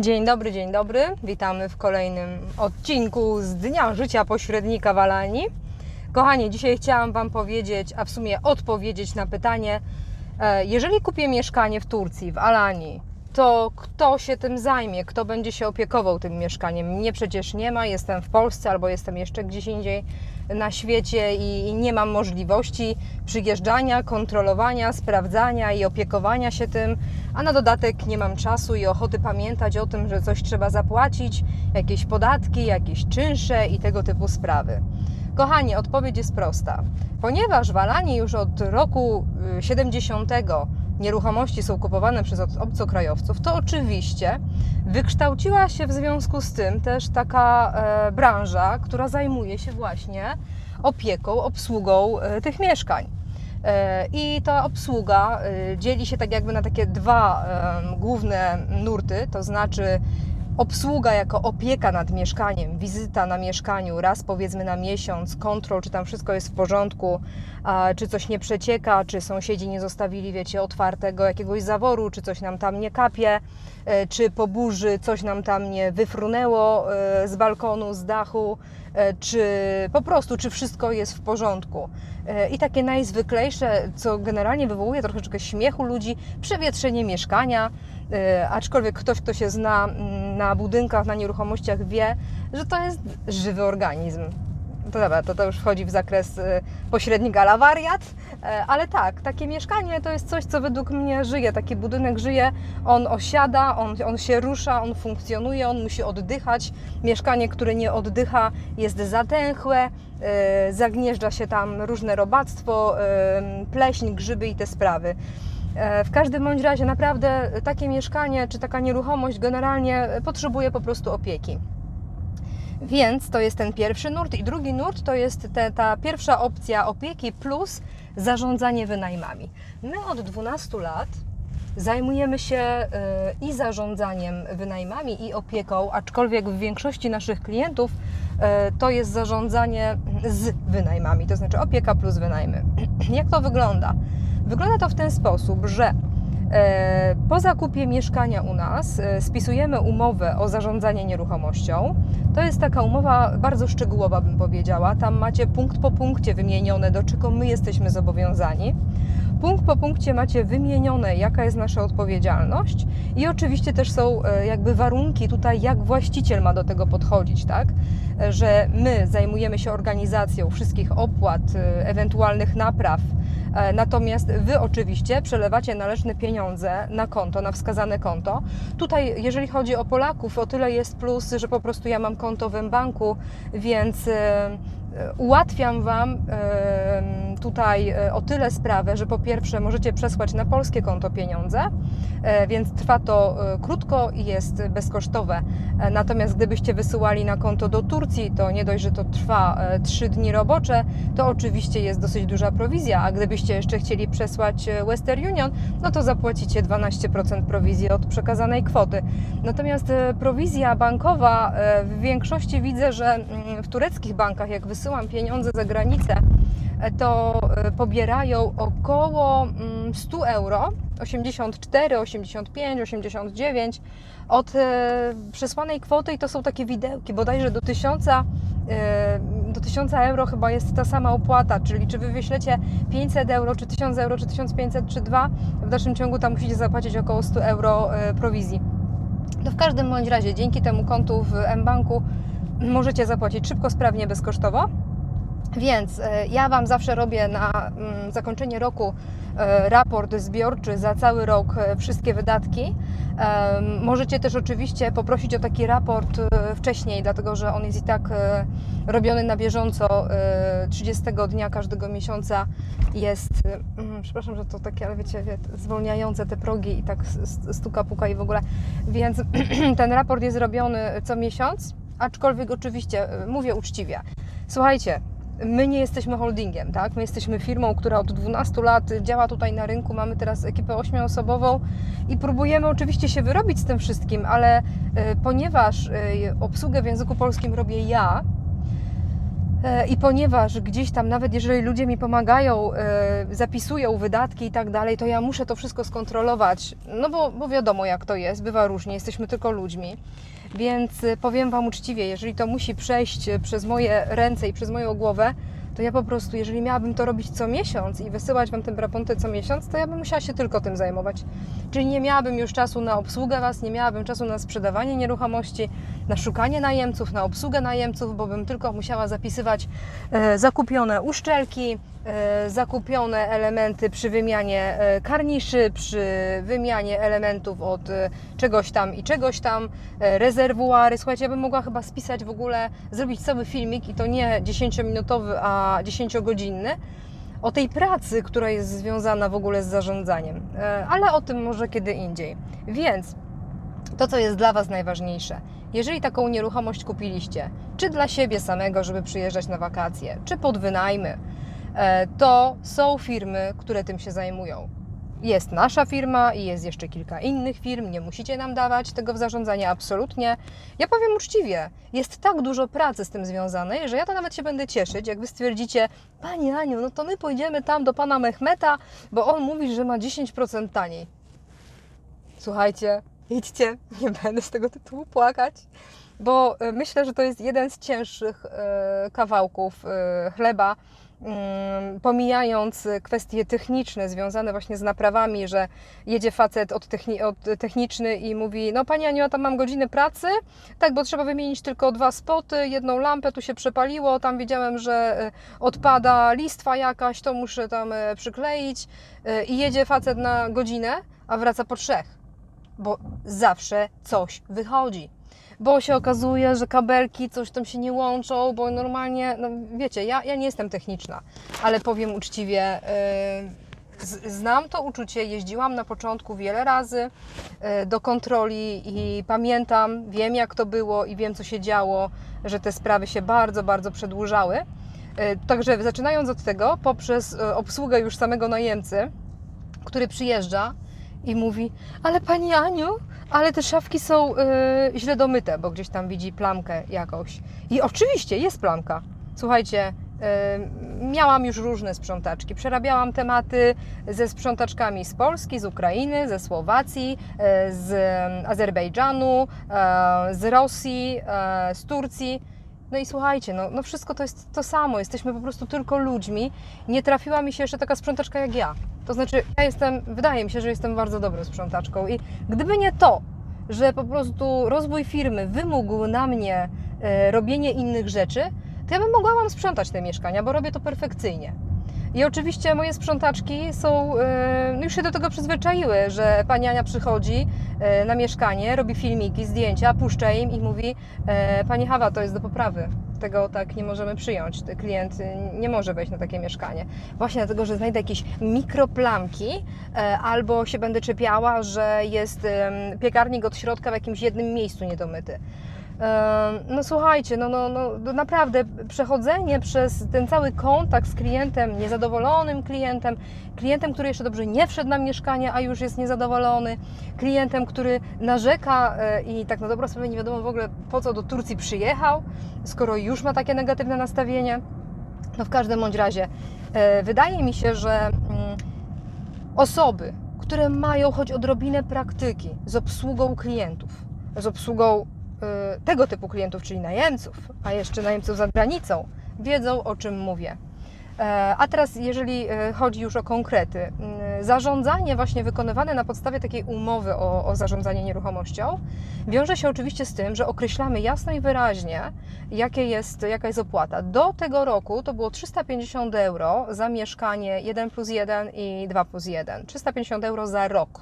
Dzień dobry, dzień dobry. Witamy w kolejnym odcinku z Dnia Życia Pośrednika w Alanii. Kochani, dzisiaj chciałam Wam powiedzieć, a w sumie odpowiedzieć na pytanie, e, jeżeli kupię mieszkanie w Turcji, w Alanii, to kto się tym zajmie, kto będzie się opiekował tym mieszkaniem? Mnie przecież nie ma, jestem w Polsce albo jestem jeszcze gdzieś indziej na świecie i nie mam możliwości przyjeżdżania, kontrolowania, sprawdzania i opiekowania się tym, a na dodatek nie mam czasu i ochoty pamiętać o tym, że coś trzeba zapłacić, jakieś podatki, jakieś czynsze i tego typu sprawy. Kochani, odpowiedź jest prosta. Ponieważ w Alanii już od roku y, 70 nieruchomości są kupowane przez ob- obcokrajowców, to oczywiście wykształciła się w związku z tym też taka e, branża, która zajmuje się właśnie opieką, obsługą e, tych mieszkań. E, I ta obsługa e, dzieli się tak jakby na takie dwa em, główne nurty, to znaczy obsługa jako opieka nad mieszkaniem, wizyta na mieszkaniu raz powiedzmy na miesiąc, kontrol, czy tam wszystko jest w porządku, czy coś nie przecieka, czy sąsiedzi nie zostawili, wiecie, otwartego jakiegoś zaworu, czy coś nam tam nie kapie, e, czy po burzy coś nam tam nie wyfrunęło e, z balkonu, z dachu, e, czy po prostu, czy wszystko jest w porządku. E, I takie najzwyklejsze, co generalnie wywołuje troszeczkę śmiechu ludzi, przewietrzenie mieszkania, E, aczkolwiek ktoś, kto się zna mm, na budynkach, na nieruchomościach, wie, że to jest żywy organizm. To dobra, to, to już wchodzi w zakres e, pośrednika la wariat, e, ale tak, takie mieszkanie to jest coś, co według mnie żyje. Taki budynek żyje, on osiada, on, on się rusza, on funkcjonuje, on musi oddychać. Mieszkanie, które nie oddycha, jest zatęchłe, e, zagnieżdża się tam różne robactwo, e, pleśń, grzyby i te sprawy. W każdym bądź razie naprawdę takie mieszkanie czy taka nieruchomość generalnie potrzebuje po prostu opieki. Więc to jest ten pierwszy nurt i drugi nurt to jest te, ta pierwsza opcja opieki plus zarządzanie wynajmami. My od 12 lat zajmujemy się e, i zarządzaniem wynajmami i opieką, aczkolwiek w większości naszych klientów e, to jest zarządzanie z wynajmami, to znaczy opieka plus wynajmy. Jak to wygląda? Wygląda to w ten sposób, że po zakupie mieszkania u nas e, spisujemy umowę o zarządzanie nieruchomością. To jest taka umowa bardzo szczegółowa, bym powiedziała. Tam macie punkt po punkcie wymienione, do czego my jesteśmy zobowiązani. Punkt po punkcie macie wymienione, jaka jest nasza odpowiedzialność, i oczywiście też są e, jakby warunki tutaj, jak właściciel ma do tego podchodzić, tak? E, Że my zajmujemy się organizacją wszystkich opłat, e, ewentualnych napraw, E, Natomiast Wy oczywiście przelewacie należne pieniądze na konto, na wskazane konto. Tutaj, jeżeli chodzi o Polaków, o tyle jest plus, że po prostu ja mam konto w banku, więc e, e, ułatwiam Wam e, tutaj e, o tyle sprawę, że po pierwsze możecie przesłać na polskie konto pieniądze, e, więc trwa to e, krótko i jest bezkosztowe. E, Natomiast gdybyście wysyłali na konto do Turcji, to nie dość, że to trwa 3 dni robocze, to oczywiście jest dosyć duża prowizja, a gdybyście jeszcze chcieli przesłać e, Western Union, no to zapłacicie 12% prowizji od przekazanej kwoty. Natomiast e, prowizja bankowa e, w większości widzę, że mm, w tureckich bankach, jak wysyłam pieniądze za granicę, to pobierają około mm, 100 euro, 84, 85, 89 od przesłanej kwoty i to są takie widełki, bodajże do 1000, e, do 1000 euro chyba jest ta sama opłata, czyli czy wy wyślecie 500 euro, czy 1000 euro, czy 1500, czy 2, w dalszym ciągu tam musicie zapłacić około 100 euro e, prowizji. No w każdym bądź razie dzięki temu kontu w mBanku możecie zapłacić szybko, sprawnie, bezkosztowo. Więc e, ja Wam zawsze robię na mm, zakończenie roku e, raport zbiorczy za cały rok, e, wszystkie wydatki. Możecie też oczywiście poprosić o taki raport wcześniej, dlatego że on jest i tak robiony na bieżąco. e, 30 dnia każdego miesiąca jest, mm, przepraszam, że to takie, ale wiecie, wie, zwolniające te progi i tak stuka, puka i w ogóle. Więc ten raport jest robiony co miesiąc, aczkolwiek oczywiście mówię uczciwie. Słuchajcie, my nie jesteśmy holdingiem, tak? My jesteśmy firmą, która od 12 lat działa tutaj na rynku. Mamy teraz ekipę ośmioosobową i próbujemy oczywiście się wyrobić z tym wszystkim, ale e, ponieważ e, obsługę w języku polskim robię ja, E, I ponieważ gdzieś tam, nawet jeżeli ludzie mi pomagają, zapisują wydatki i tak dalej, to ja muszę to wszystko skontrolować. No bo, bo wiadomo, jak to jest, bywa różnie, jesteśmy tylko ludźmi. Więc e, powiem Wam uczciwie, jeżeli to musi przejść e, przez moje ręce i przez moją głowę, to ja po prostu, jeżeli miałabym to robić co miesiąc i wysyłać Wam te raporty co miesiąc, to ja bym musiała się tylko tym zajmować. Czyli nie miałabym już czasu na obsługę Was, nie miałabym czasu na sprzedawanie nieruchomości, na szukanie najemców, na obsługę najemców, bo bym tylko musiała zapisywać e, zakupione uszczelki, e, zakupione elementy przy wymianie e, karniszy, przy wymianie elementów od czegoś tam i czegoś tam, rezerwuary. Słuchajcie, ja bym mogła chyba spisać w ogóle, zrobić cały filmik i to nie 10-minutowy, a 10-godzinny o tej pracy, która jest związana w ogóle z zarządzaniem. Ale o tym może kiedy indziej. Więc to, co jest dla Was najważniejsze. Jeżeli taką nieruchomość kupiliście, czy dla siebie samego, żeby przyjeżdżać na wakacje, czy pod wynajmy, e, to są firmy, które tym się zajmują. Jest nasza firma i jest jeszcze kilka innych firm. Nie musicie nam dawać tego w zarządzanie, absolutnie. Ja powiem uczciwie, jest tak dużo pracy z tym związanej, że ja to nawet się będę cieszyć, jak Wy stwierdzicie, Pani Aniu, no to my pójdziemy tam do Pana Mehmeta, bo on mówi, że ma 10% taniej. Słuchajcie, idźcie, nie będę z tego tytułu płakać, bo e, myślę, że to jest jeden z cięższych e, kawałków e, chleba, mm, pomijając kwestie techniczne związane właśnie z naprawami, że jedzie facet od, techni- od techniczny i mówi, no Pani Aniu, tam mam godziny pracy, tak, bo trzeba wymienić tylko dwa spoty, jedną lampę, tu się przepaliło, tam wiedziałem, że odpada listwa jakaś, to muszę tam przykleić i jedzie facet na godzinę, a wraca po trzech bo zawsze coś wychodzi. Bo się okazuje, że kabelki coś tam się nie łączą, bo normalnie, no wiecie, ja, ja nie jestem techniczna, ale powiem uczciwie, yy, znam to uczucie, jeździłam na początku wiele razy yy, do kontroli i pamiętam, wiem jak to było i wiem co się działo, że te sprawy się bardzo, bardzo przedłużały. Yy, Także zaczynając od tego, poprzez yy, obsługę już samego najemcy, który przyjeżdża i mówi, ale Pani Aniu, ale te szafki są y, źle domyte, bo gdzieś tam widzi plamkę jakąś. I oczywiście jest plamka. Słuchajcie, y, miałam już różne sprzątaczki. Przerabiałam tematy ze sprzątaczkami z Polski, z Ukrainy, ze Słowacji, y, z Azerbejdżanu, z Rosji, z Turcji. No i słuchajcie, no, no wszystko to jest to samo. Jesteśmy po prostu tylko ludźmi. Nie trafiła mi się jeszcze taka sprzątaczka jak ja. To znaczy, ja jestem, wydaje mi się, że jestem bardzo dobrą sprzątaczką i gdyby nie to, że po prostu rozwój firmy wymógł na mnie e, robienie innych rzeczy, to ja bym mogła Wam sprzątać te mieszkania, bo robię to perfekcyjnie. I oczywiście moje sprzątaczki są, e, no już się do tego przyzwyczaiły, że pani Ania przychodzi na mieszkanie, robi filmiki, zdjęcia, puszcza im i mówi e, Pani Hawa, to jest do poprawy. Tego tak nie możemy przyjąć. Ten Klient y, nie może wejść na takie mieszkanie. Właśnie dlatego, że znajdę jakieś mikroplamki e, albo się będę czepiała, że jest piekarnik od środka w jakimś jednym miejscu niedomyty. No słuchajcie, no, no, no naprawdę przechodzenie przez ten cały kontakt z klientem, niezadowolonym klientem, klientem, który jeszcze dobrze nie wszedł na mieszkanie, a już jest niezadowolony, klientem, który narzeka e, i tak na dobrą sprawę nie wiadomo w ogóle po co do Turcji przyjechał, skoro już ma takie negatywne nastawienie. No w każdym bądź razie e, wydaje mi się, że mm, osoby, które mają choć odrobinę praktyki z obsługą klientów, z obsługą tego typu klientów, czyli najemców, a jeszcze najemców za granicą, wiedzą o czym mówię. E, A teraz, jeżeli e, chodzi już o konkrety, zarządzanie właśnie wykonywane na podstawie takiej umowy o, o zarządzanie nieruchomością wiąże się oczywiście z tym, że określamy jasno i wyraźnie, jakie jest, jaka jest opłata. Do tego roku to było 350 euro za mieszkanie 1 plus 1 i 2 plus 1. 350 euro za rok.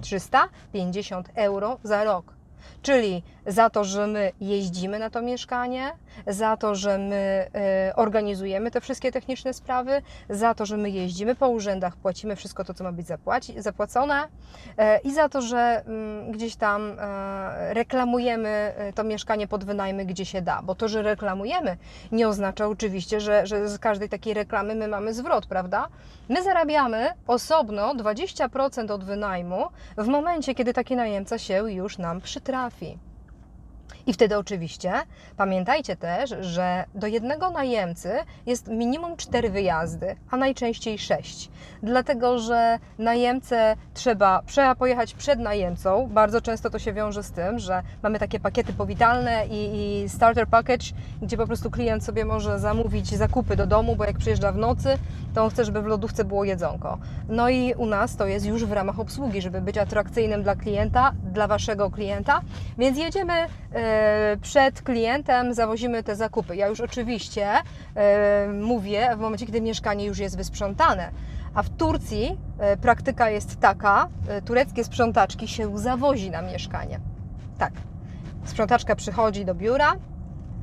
350 euro za rok. Czyli za to, że my jeździmy na to mieszkanie, za to, że my e, organizujemy te wszystkie techniczne sprawy, za to, że my jeździmy po urzędach, płacimy wszystko to, co ma być zapłaci, zapłacone e, i za to, że mm, gdzieś tam e, reklamujemy to mieszkanie pod wynajmy, gdzie się da. Bo to, że reklamujemy, nie oznacza oczywiście, że, że z każdej takiej reklamy my mamy zwrot, prawda? My zarabiamy osobno 20% od wynajmu w momencie, kiedy taki najemca się już nam przytrafi. I wtedy oczywiście pamiętajcie też, że do jednego najemcy jest minimum cztery wyjazdy, a najczęściej sześć. Dlatego, że najemcę trzeba pojechać przed najemcą. Bardzo często to się wiąże z tym, że mamy takie pakiety powitalne i, i starter package, gdzie po prostu klient sobie może zamówić zakupy do domu, bo jak przyjeżdża w nocy, to on chce, żeby w lodówce było jedzonko. No i u nas to jest już w ramach obsługi, żeby być atrakcyjnym dla klienta, dla waszego klienta. Więc jedziemy e, przed klientem, zawozimy te zakupy. Ja już oczywiście e, mówię w momencie, kiedy mieszkanie już jest wysprzątane. A w Turcji e, praktyka jest taka, e, tureckie sprzątaczki się zawozi na mieszkanie. Tak. Sprzątaczka przychodzi do biura,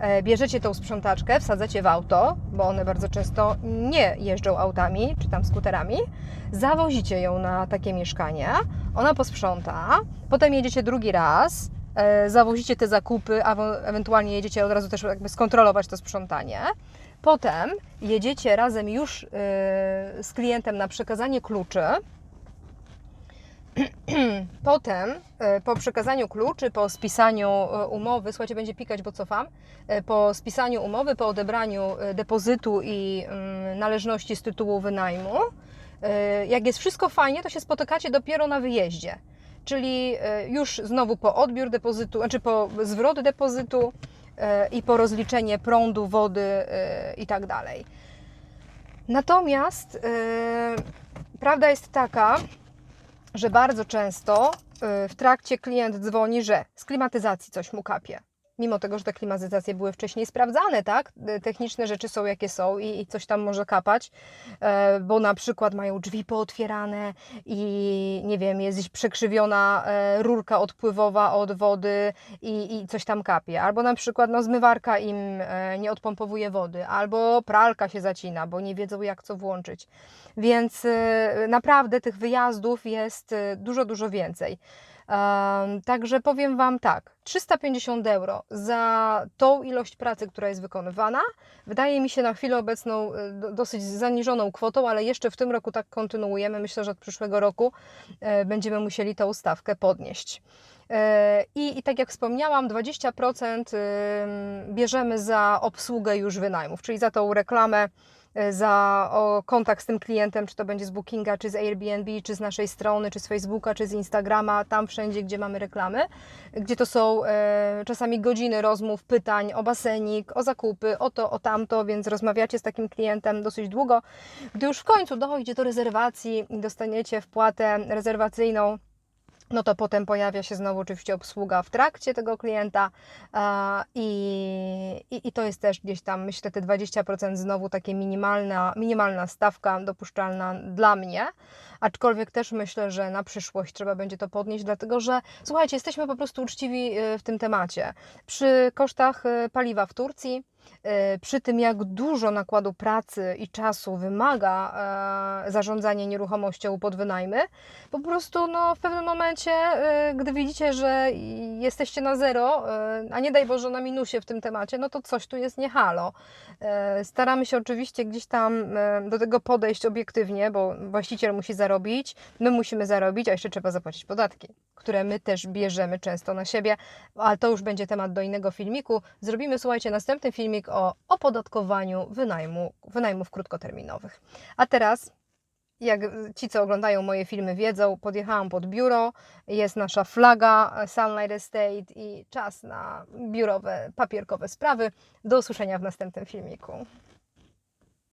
e, bierzecie tą sprzątaczkę, wsadzacie w auto, bo one bardzo często nie jeżdżą autami czy tam skuterami, zawozicie ją na takie mieszkanie, ona posprząta, potem jedziecie drugi raz, e, zawozicie te zakupy, a ewentualnie jedziecie od razu też jakby skontrolować to sprzątanie. Potem jedziecie razem już e, z klientem na przekazanie kluczy. Potem e, po przekazaniu kluczy, po spisaniu e, umowy, słuchajcie, będzie pikać, bo cofam, e, po spisaniu umowy, po odebraniu e, depozytu i mm, należności z tytułu wynajmu, e, jak jest wszystko fajnie, to się spotykacie dopiero na wyjeździe. Czyli e, już znowu po odbiór depozytu, znaczy po zwrot depozytu e, i po rozliczenie prądu, wody e, i tak dalej. Natomiast prawda jest taka, że bardzo często w trakcie klient dzwoni, że z klimatyzacji coś mu kapie. Mimo tego, że te klimatyzacje były wcześniej sprawdzane, tak? Y, Techniczne rzeczy są jakie są i, i coś tam może kapać, e, bo na przykład mają drzwi pootwierane i nie wiem, jest przekrzywiona e, rurka odpływowa od wody i, i coś tam kapie. Albo na przykład no, zmywarka im e, nie odpompowuje wody, albo pralka się zacina, bo nie wiedzą jak co włączyć. Więc naprawdę tych wyjazdów jest dużo, dużo więcej. Także powiem Wam tak, 350 euro za tą ilość pracy, która jest wykonywana, wydaje mi się na chwilę obecną y, do- dosyć zaniżoną kwotą, ale jeszcze w tym roku tak kontynuujemy. Myślę, że od przyszłego roku e, będziemy musieli tą stawkę podnieść. E, I, I tak jak wspomniałam, 20% ym, bierzemy za obsługę już wynajmów, czyli za tą reklamę za o, kontakt z tym klientem, czy to będzie z Bookinga, czy z Airbnb, czy z naszej strony, czy z Facebooka, czy z Instagrama, tam wszędzie, gdzie mamy reklamy, gdzie to są e, czasami godziny rozmów, pytań o basenik, o zakupy, o to, o tamto, więc rozmawiacie z takim klientem dosyć długo. Gdy już w końcu dojdzie do rezerwacji i dostaniecie wpłatę rezerwacyjną, no to potem pojawia się znowu oczywiście obsługa w trakcie tego klienta i, i, i to jest też gdzieś tam, myślę, te 20% znowu takie minimalna, minimalna stawka dopuszczalna dla mnie, aczkolwiek też myślę, że na przyszłość trzeba będzie to podnieść, dlatego że słuchajcie, jesteśmy po prostu uczciwi y, w tym temacie. Przy kosztach y, paliwa w Turcji, przy tym jak dużo nakładu pracy i czasu wymaga e, zarządzanie nieruchomością pod wynajmy, po prostu no, w pewnym momencie, y, gdy widzicie, że jesteście na zero, a nie daj Boże na minusie w tym temacie, no to coś tu jest nie halo. E, Staramy się oczywiście gdzieś tam e, do tego podejść obiektywnie, bo właściciel musi zarobić, my musimy zarobić, a jeszcze trzeba zapłacić podatki, które my też bierzemy często na siebie, ale to już będzie temat do innego filmiku. Zrobimy, słuchajcie, następny filmik o opodatkowaniu wynajmu, wynajmów krótkoterminowych. A teraz jak ci, co oglądają moje filmy, wiedzą, podjechałam pod biuro, jest nasza flaga Sunlight Estate i czas na biurowe, papierkowe sprawy. Do usłyszenia w następnym filmiku.